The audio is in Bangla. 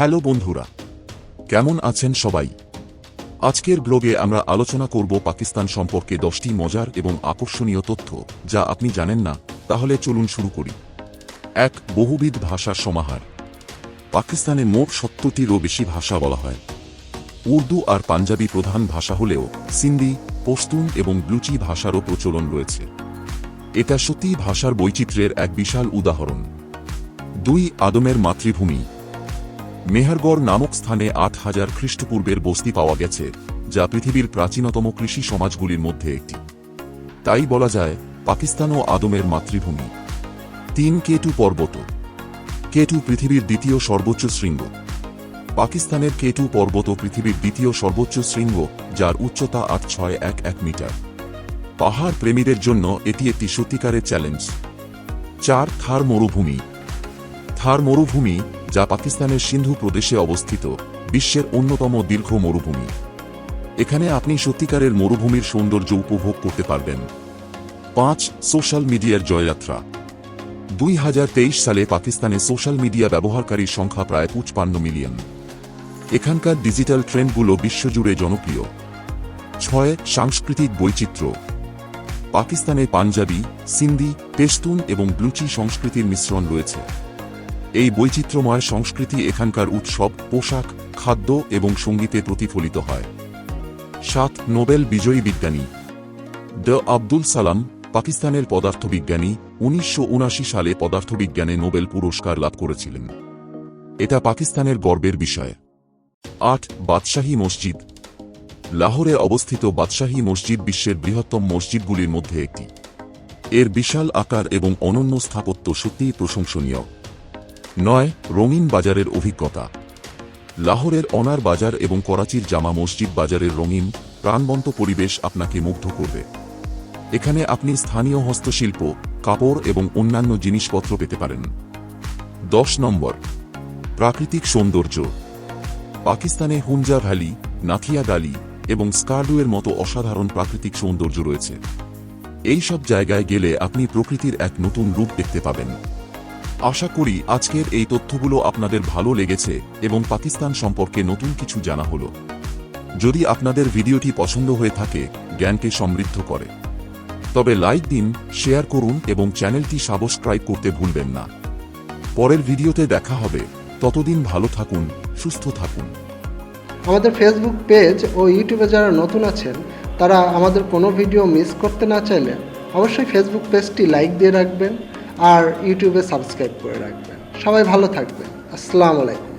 হ্যালো বন্ধুরা। কেমন আছেন সবাই? আজকের ব্লগে আমরা আলোচনা করব পাকিস্তান সম্পর্কে দশটি মজার এবং আকর্ষণীয় তথ্য, যা আপনি জানেন না, তাহলে চলুন শুরু করি। এক, বহুবিধ ভাষার সমাহার। পাকিস্তানে মোট সত্তরটিরও বেশি ভাষা বলা হয়। উর্দু আর পাঞ্জাবি প্রধান ভাষা হলেও সিন্ধি, পশতুন এবং ব্লুচি ভাষারও প্রচলন রয়েছে। এটা সত্যি ভাষার বৈচিত্র্যের এক বিশাল উদাহরণ। দুই, আদমের মাতৃভূমি। মেহেরগড় নামক স্থানে আট হাজার খ্রিস্টপূর্বের বস্তি পাওয়া গেছে, যা পৃথিবীর প্রাচীনতম কৃষি সমাজগুলির মধ্যে একটি। তাই বলা যায় পাকিস্তান ও আদমের মাতৃভূমি। তিন কেটু পর্বত। কেটু পৃথিবীর দ্বিতীয় সর্বোচ্চ শৃঙ্গ। পাকিস্তানের কেটু পর্বত পৃথিবীর দ্বিতীয় সর্বোচ্চ শৃঙ্গ, যার উচ্চতা আট ছয় এক এক মিটার। পাহাড় প্রেমীদের জন্য এটি একটি সত্যিকারের চ্যালেঞ্জ। চার, থার মরুভূমি। থার মরুভূমি যা পাকিস্তানের সিন্ধু প্রদেশে অবস্থিত, বিশ্বের অন্যতম দীর্ঘ মরুভূমি। এখানে আপনি সত্যিকারের মরুভূমির সৌন্দর্য উপভোগ করতে পারবেন। পাঁচ, সোশ্যাল মিডিয়ার জয়যাত্রা। দুই হাজার তেইশ সালে পাকিস্তানে সোশ্যাল মিডিয়া ব্যবহারকারীর সংখ্যা প্রায় পঁচপান্ন মিলিয়ন। এখানকার ডিজিটাল ট্রেন্ডগুলো বিশ্বজুড়ে জনপ্রিয়। ছয়, সাংস্কৃতিক বৈচিত্র্য। পাকিস্তানে পাঞ্জাবি, সিন্ধি পেস্তুন এবং ব্লুচি সংস্কৃতির মিশ্রণ রয়েছে। এই বৈচিত্র্যময় সংস্কৃতি এখানকার উৎসব, পোশাক, খাদ্য এবং সঙ্গীতে প্রতিফলিত হয়। সাত, নোবেল বিজয়ী বিজ্ঞানী। ড আব্দুল সালাম, পাকিস্তানের পদার্থবিজ্ঞানী, উনিশশো উনআশি সালে পদার্থবিজ্ঞানে নোবেল পুরস্কার লাভ করেছিলেন। এটা পাকিস্তানের গর্বের বিষয়। আট, বাদশাহী মসজিদ। লাহোরে অবস্থিত বাদশাহী মসজিদ বিশ্বের বৃহত্তম মসজিদগুলির মধ্যে একটি। এর বিশাল আকার এবং অনন্য স্থাপত্য সত্যিই প্রশংসনীয়। নয়, রঙিন বাজারের অভিজ্ঞতা। লাহোরের অনার বাজার এবং করাচির জামা মসজিদ বাজারের রঙিন, প্রাণবন্ত পরিবেশ আপনাকে মুগ্ধ করবে। এখানে আপনি স্থানীয় হস্তশিল্প, কাপড় এবং অন্যান্য জিনিসপত্র পেতে পারেন। দশ নম্বর, প্রাকৃতিক সৌন্দর্য। পাকিস্তানে হুঞ্জা ভ্যালি, নাথিয়া গালি এবং স্কার্ডুয়ের মতো অসাধারণ প্রাকৃতিক সৌন্দর্য রয়েছে। এই সব জায়গায় গেলে আপনি প্রকৃতির এক নতুন রূপ দেখতে পাবেন। আশা করি আজকের এই তথ্যগুলো আপনাদের ভালো লেগেছে এবং পাকিস্তান সম্পর্কে নতুন কিছু জানা হলো। যদি আপনাদের ভিডিওটি পছন্দ হয়ে থাকে, জ্ঞানকে সমৃদ্ধ করে। তবে লাইক দিন, শেয়ার করুন এবং চ্যানেলটি সাবস্ক্রাইব করতে ভুলবেন না। পরের ভিডিওতে দেখা হবে। ততদিন ভালো থাকুন, সুস্থ থাকুন। আমাদের ফেসবুক পেজ ও ইউটিউবে যারা নতুন আছেন, তারা আমাদের কোনো ভিডিও মিস করতে না চাইলে অবশ্যই ফেসবুক পেজটি লাইক দিয়ে রাখবেন। আর ইউটিউবে সাবস্ক্রাইব করে রাখবেন। সবাই ভালো থাকবেন। আসসালামু আলাইকুম।